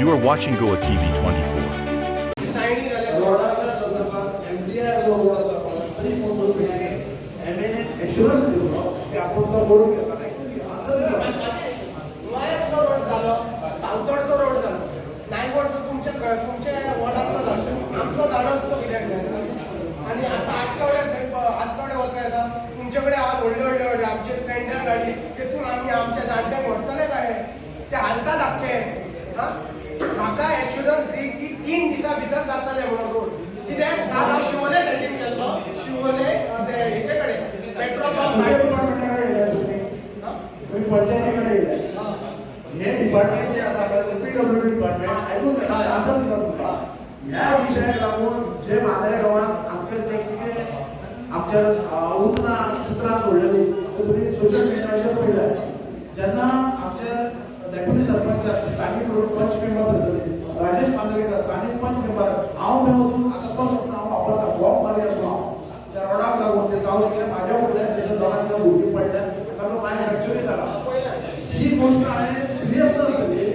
You are watching Goa TV 24. चायनी जाल्या रोडाच्या संदर्भात MDR जो रोड आसा पळय तरी पसून पिण्याने एम एन एन एश्युरन्स दिलो की आपण तो करून गोंयांतलो रोड जालो सावथडचो रोड जालो नायगोडचो तुमच्या तुमच्या वॉर्डांतलो जालो आमचो कित्याक जायना आनी आतां वचूं येता तुमचे कडेन व्हडले व्हडले व्हडले आमचे स्प्लेंडर गाडी. तेतून आमी आमच्या जाणट्यांक व्हरतले काय? ते हालता धाकटे हा? म्हाका एश्युरन्स दी की तीन दिसां भितर जातले म्हणून रोड कित्याक काल हांव शिवोले सायडीन गेल्लो शिवोले हेचे कडेन पेट्रोल पंप हा? डिपार्टमेंट जे आसा पळय ते पीडब्ल्यूडी डिपार्टमेंट आयकून आन्सर दिता तुमकां ह्या विशयाक लागून जे मांद्रे गांवांत आमचे जे कितें आमच्या उतना सुत्रां सोडलेली ते तुमी सोशल मिडियाचेर पळयल्या जेन्ना आमचे डेप्युटी सरपंच स्थानीक म्हणून पंच मेंबर थंयसरले राजेश मांद्रेकर स्थानीक पंच मेंबर हांव थंय वचून आतां तो शब्द हांव वापरता वॉक मारी आसूं हांव त्या रोडाक लागून ते जावं कितें म्हाज्या फुडल्यान तेच्या दोगांच्या भुरगीं पडल्या. ताजो पांय फ्रॅक्चरी जाला ही गोष्ट हांवें सिरियस धरतली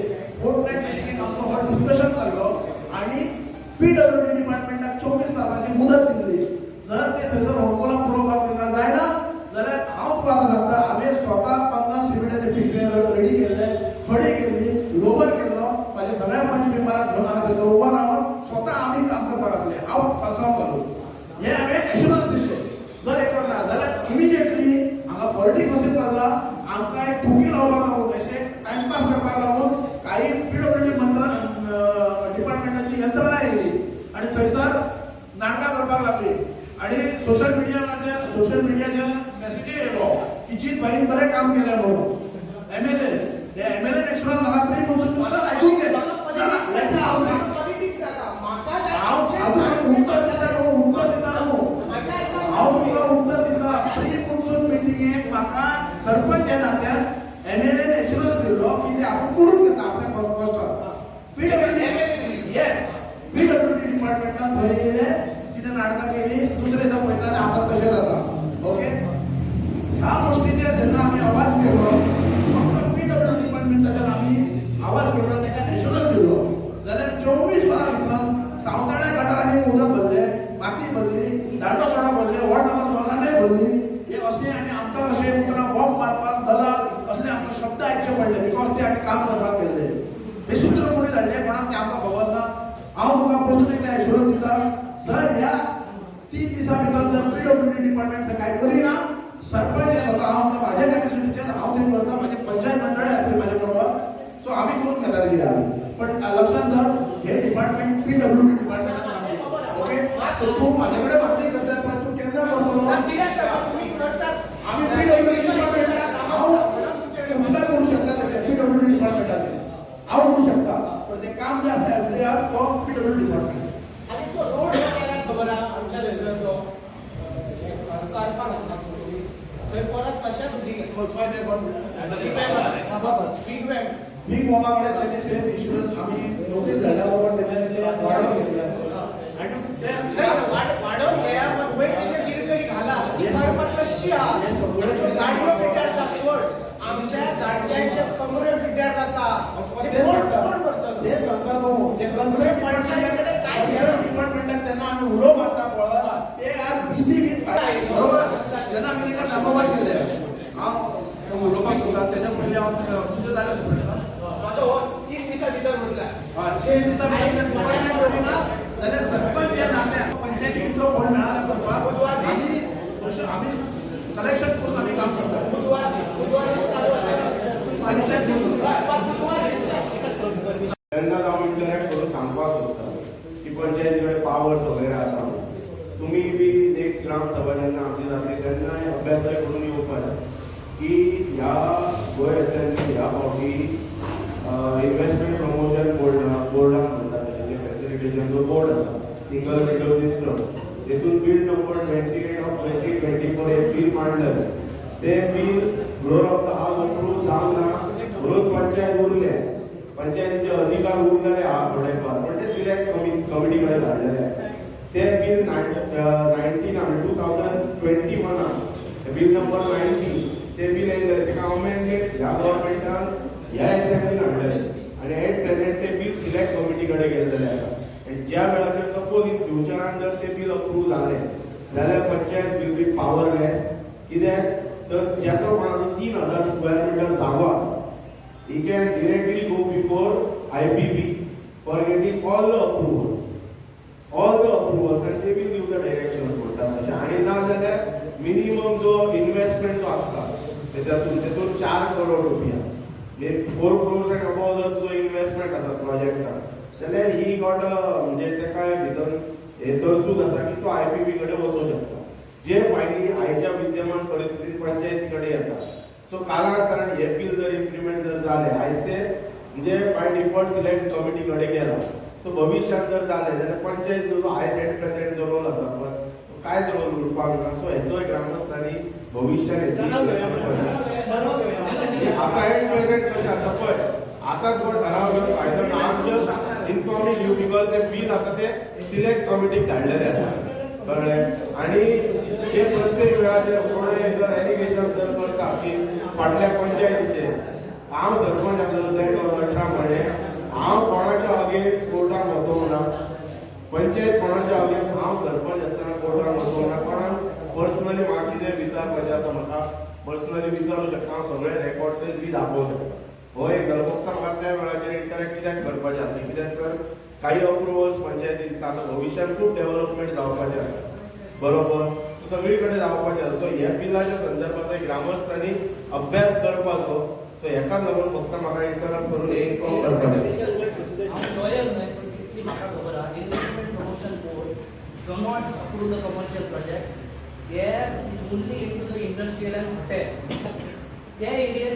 फोर्टनायट मिटिंगेक आमचो हो डिस्कशन जाल्लो आनी पीडब्ल्यूडी डिपार्टमेंटाक चोवीस तासाची मुदत दिल्ली जर ते थंयसर होणकोलाक पुरोवपाक तांकां जायना जाल्यार हांव तुका आतां सांगता हांवें स्वता पन्नास सिमेंटाचे पिशवे रेडी केल्ले खडी केल्ली लोबर केल्लो म्हाज्या मला घेऊन आला घेवन उभा थंयसर स्वतः आम्ही स्वता आमी काम करपाक आसले घालून हे हांवें एश्युरन्स दिल्ले जर हे करना जाल्यार इमिजिएटली हांगा पॉलिटिक्स अशें चल्ला आमकां एक ठुकी लावपाक लागून अशें टायमपास करपाक लागून काही पीडब्ल्यूडी मंत्र डिपार्टमेंटाची यंत्रणा येयली आनी थंयसर नाटकां करपाक लागली. आनी सोशल मिडियाचेर सोशल मिडियाचेर मेसेजी येयलो की जीत भाईन बरें काम केलें म्हणून एम एल ए ते एम एल ए एक्सुरन्स म्हाका प्री म्हणून म्हाका आयकूंक घे ना, ना, हेका हांव ना. हांव हांव उत्तर दिता न्हू उत्तर दिता न्हू हांव तुमकां उत्तर दिता प्री मॉन्सून मिटिंगेक म्हाका सरपंच ह्या नात्यान एम एल एन एश्युरन्स दिल्लो की ते आपूण करून घेता आपल्या कॉस्टार पीडब्ल्यूडी येस पीडब्ल्यूडी डिपार्टमेंटान थंय येयले कितें नाटकां केली दुसरे दिसा पळयता आनी आसा तशेंच आसा ओके डिपार्टमेंट कांय करिना सरपंच हे स्वता हांव म्हाज्या कॅपॅसिटीचेर हांव थंय करता म्हाजे पंचायत मंडळ आसली म्हाज्या बरोबर सो आमी करून घेता कितें आमी पण लक्षात धर हे डिपार्टमेंट पीडब्ल्यूडी डिपार्टमेंटान आमी ओके सो तूं म्हाजे कडेन मागणी करता पळय तूं केन्ना करतलो आमी पीडब्ल्यूडी डिपार्टमेंटाक हांव उद्धार करू शकता तेजे पीडब्ल्यूडी डिपार्टमेंटाचेर हांव करू शकता पण ते काम जे आसा एफडीआर तो पीडब्ल्यूडी डिपार्टमेंट आणि तो रोड जो केला खबर आहा आमच्या थंयसर तो करपाक घातला पळय. थंय परत कशें उदी बीग बँग कडेन तेणे सेम इन्शुरन्स आमी नोटीस धाडल्या बरोबर तेच्यानी ते वाडोवन घेतल्या आनी ते वाढवून घ्या पण तरी घाला. Yes. करपाक कशी सोड. आमच्या ते सांगता ते कन्सर्न पंचायतीकडे काय आमी उलो मारता पळय ते आर बिझी बरोबर? तेन्ना आमी ताका दाखोवपाक गेले हांव उलोवपाक सोदता तेच्या पयलीं हांव तुका हो तीन दिसा भितर म्हटला हय दिसा ते करिना जाल्यार सरपंच ह्या नात्यान पंचायतीक इतलो फंड मेळना करपाक आमी सोशल आमी कलेक्शन करून आमी काम करता. बुधवार बुधवार दीस चालू आसता पंचायत बुधवार दीस हांव इंटरॅक्ट करून सांगपाक सोदता की पंचायती कडेन पावर्स वगैरे आसा तुमी बी नेक्स्ट ग्राम सभा जेन्ना आमची जातली तेन्ना अभ्यासय करून येवपाक की ह्या गोंय असेंब्ली ह्या फावटी इन्व्हेस्टमेंट प्रमोशन बोर्ड बोर्डाक म्हणटात जे फॅसिलिटेशन जो बोर्ड आसा सिंगल विंडो सिस्टम तेतून bill number twenty eight of twenty twenty four हे बील मांडलें. ते bill floor of the house approve जावंक ना म्हणून पंचायत उरले पंचायतीचे अधिकार उरलेले आहा थोडेफार, पण ते सिलेक्ट कमी कमिटी कडेन धाडलेले आसा ते bill nineteen two thousand twenty वनान bill number nineteen ते बील येयलेले तेका अमेंडमेंट ह्या गव्हर्मेंटान ह्या एसेंब्लीन हाडलेले आनी एट प्रेझेंट ते बील सिलेक्ट कमिटी कडेन गेल्लेले आसा आनी ज्या वेळाचेर सपोज़ इन फ्युचरान जर ते बील अप्रूव जालें जाल्यार पंचायत विल बी पावरलेस कित्याक तर ज्याचो कोणाचो तीन हज़ार स्क्वेअर मिटर जागो आसा he can directly go before IPB for getting all the approvals. All the approvals. and they will give the directions म्हणतात तशें आनी ना जाल्यार मिनिमम जो इन्व्हेस्टमेंट जो आसता तेच्यातून तेतून चार करोड रुपया. म्हणजे फोर क्रोर्स अँड अबाव जर तुजो इन्व्हेस्टमेंट आसा प्रोजेक्टान जाल्यार ही गॉट म्हणजे तेका भितर हे तरतूद आसा की तो आयपीबी कडेन वचूंक शकता. जे फायली आयच्या विद्यमान परिस्थितीत पंचायती कडेन येता सो कारण हे बील जर इम्प्लिमेंट जर जाले आयज ते म्हणजे बाय डिफॉल्ट सिलेक्ट कमिटी कडेन गेला. सो भविश्यांत जर जाले जाल्यार पंचायत जो आयज एट प्रेझेंट जो रोल आसा तो रोल उरपाक ना सो हेचोय ग्रामस्थांनी हेची आता एट प्रेझेंट कशें आसा पळय आता जो ठराव घेवन फायदो ना आम जस्ट इन्फॉर्मिंग यू बिकॉज ते बिल आसा ते सिलेक्ट कमिटीक धाडलेले आसा कळ्ळें आनी जे प्रत्येक वेळाचेर कोणें जर एलिगेशन जर करता की फाटल्या पंचायतीचे. हांव सरपंच आसलेलो देड अठरा म्हणे हांव कोणाच्या अगेन्स्ट कोर्टाक वचोंक ना पंचायत कोणाच्या अगेन्स्ट हांव सरपंच आसतना कोर्टाक वचोंक ना कोणाक पर्सनली म्हाका कितें विचारपाचें आसा म्हाका म्हणजे पर्सनली विचारूंक शकता. हांव सगळे रेकॉर्ड्स बी दाखोवं शकता. हो एक जालो फक्त म्हाका त्या वेळाचेर इंटरॅक्ट कित्याक करपाचें आसलें कित्याक तर काही अप्रुवल्स पंचायती दिता आतां भविश्यांत डेव्हलपमेंट जावपाचें आसा बरोबर? सगळी कडेन जावपाचें आसा सो ह्या बिलाच्या संदर्भात ग्रामस्थांनी अभ्यास करपाचो. सो हेकाच लागून फक्त म्हाका इंटरप्ट करून हे Kuruda commercial project. There is only into the industrial and hotel. There it is.